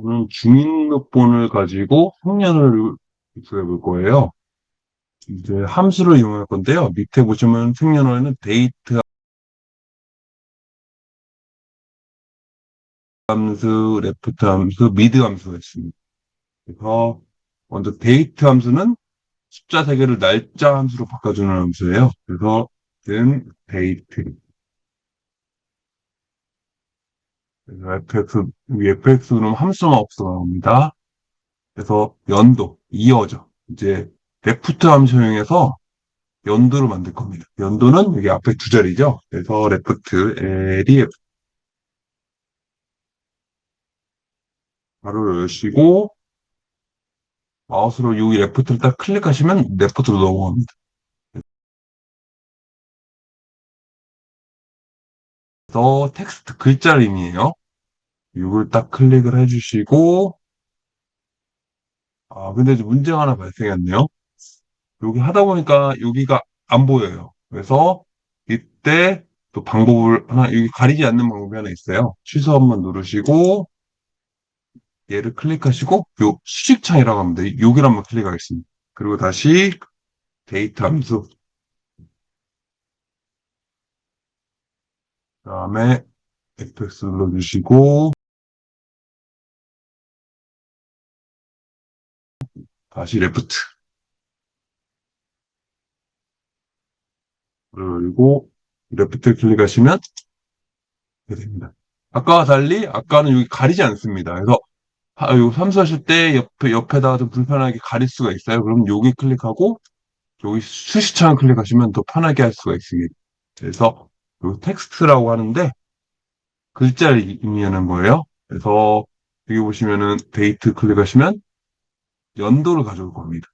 오늘 주민등록번호를 가지고 생년을 입력해 볼 거예요. 이제 함수를 이용할 건데요. 밑에 보시면 생년월일은 데이트 함수, 레프트 함수, 미드 함수가 있습니다. 그래서 먼저 데이트 함수는 숫자 3개를 날짜 함수로 바꿔주는 함수예요. 그래서 는 데이트. 그래서 fx, fx는 함수만 없어 나옵니다. 그래서 연도, 이어져. 이제 레프트 함수 이용해서 연도를 만들 겁니다. 연도는 여기 앞에 두 자리죠. 그래서 레프트, LEF. 바로 여시고, 마우스로 여기 레프트를 딱 클릭하시면 레프트로 넘어갑니다. 그래서 텍스트 글자림이에요. 이걸 딱 클릭을 해주시고, 아, 근데 문제가 하나 발생했네요. 여기 하다 보니까 여기가 안 보여요. 그래서 이때 또 방법을 하나, 여기 가리지 않는 방법이 하나 있어요. 취소 한번 누르시고, 얘를 클릭하시고, 요 수식 창이라고 합니다. 여기를 한번 클릭하겠습니다. 그리고 다시 데이터 함수. 그 다음에 fx 눌러주시고, 다시 레프트. 그리고 레프트 클릭하시면 이렇게 됩니다. 아까와 달리 아까는 여기 가리지 않습니다. 그래서 아, 요 삼수하실 때 옆에 옆에다가 좀 불편하게 가릴 수가 있어요. 그럼 여기 클릭하고 여기 수시창 클릭하시면 더 편하게 할 수가 있습니다. 그래서 요 텍스트라고 하는데 글자를 의미하는 거예요. 그래서 여기 보시면은 데이트 클릭하시면 연도를 가져올 겁니다.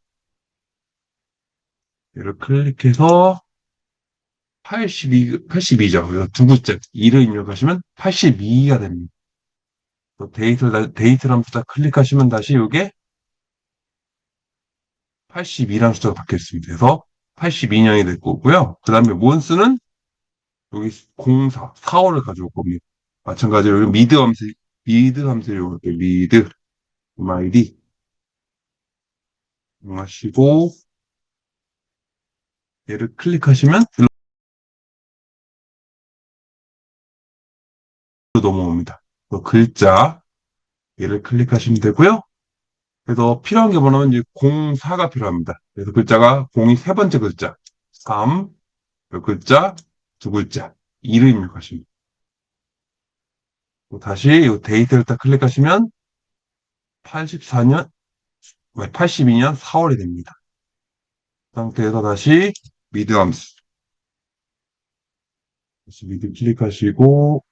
얘를 클릭해서 82, 82죠. 그래서 두 글자, 2를 입력하시면 82가 됩니다. 데이터, 데이트란 숫자 클릭하시면 다시 이게 82라는 숫자가 바뀌었습니다. 그래서 82년이 될 거고요. 그 다음에 몬스는 여기 04, 4월을 가져올 겁니다. 마찬가지로 여기 미드 함수, 미드 함수를 이용할게요. 미드, MID. 하시고 얘를 클릭하시면 넘어옵니다. 글자 얘를 클릭하시면 되고요. 그래서 필요한 게 뭐냐면 이제 04가 필요합니다. 그래서 글자가 0이 세 번째 글자, 3, 몇 글자, 두 글자, 2를 입력하십니다. 다시 이 데이터를 딱 클릭하시면 84년, 82년 4월이 됩니다. 그 상태에서 다시 미드 함수. 다시 미드 클릭하시고,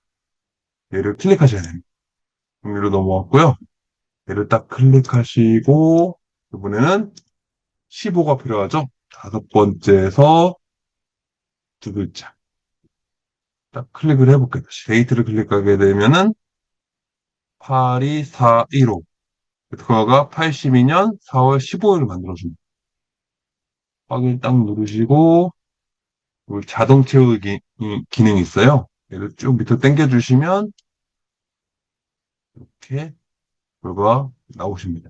얘를 클릭하셔야 됩니다. 종류로 넘어왔고요. 얘를 딱 클릭하시고, 이번에는 15가 필요하죠? 다섯 번째에서 두 글자. 딱 클릭을 해볼게요. 데이트를 클릭하게 되면은 8241호. 그거가 82년 4월 15일을 만들어줍니다. 확인 딱 누르시고, 자동 채우기 기능이 있어요. 얘를 쭉 밑으로 당겨주시면, 이렇게 결과 나오십니다.